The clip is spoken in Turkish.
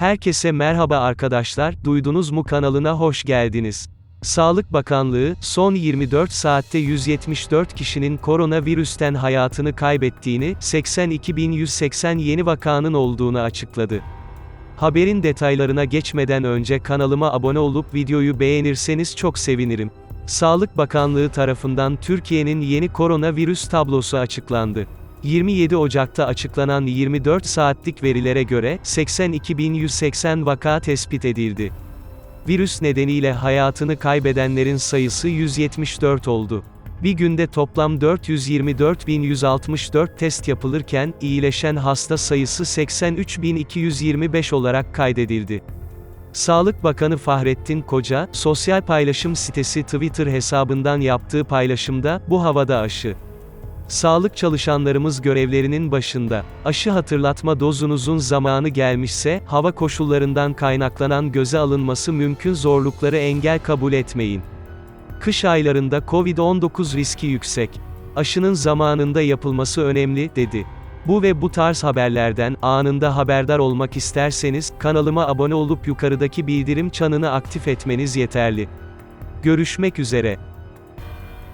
Herkese merhaba arkadaşlar, duydunuz mu kanalına hoş geldiniz. Sağlık Bakanlığı, son 24 saatte 174 kişinin koronavirüsten hayatını kaybettiğini, 82.180 yeni vakanın olduğunu açıkladı. Haberin detaylarına geçmeden önce kanalıma abone olup videoyu beğenirseniz çok sevinirim. Sağlık Bakanlığı tarafından Türkiye'nin yeni koronavirüs tablosu açıklandı. 27 Ocak'ta açıklanan 24 saatlik verilere göre 82.180 vaka tespit edildi. Virüs nedeniyle hayatını kaybedenlerin sayısı 174 oldu. Bir günde toplam 424.164 test yapılırken, iyileşen hasta sayısı 83.225 olarak kaydedildi. Sağlık Bakanı Fahrettin Koca, sosyal paylaşım sitesi Twitter hesabından yaptığı paylaşımda, bu havada aşı. Sağlık çalışanlarımız görevlerinin başında. Aşı hatırlatma dozunuzun zamanı gelmişse, hava koşullarından kaynaklanan göze alınması mümkün zorlukları engel kabul etmeyin. Kış aylarında Covid-19 riski yüksek. Aşının zamanında yapılması önemli, dedi. Bu ve bu tarz haberlerden anında haberdar olmak isterseniz, kanalıma abone olup yukarıdaki bildirim çanını aktif etmeniz yeterli. Görüşmek üzere.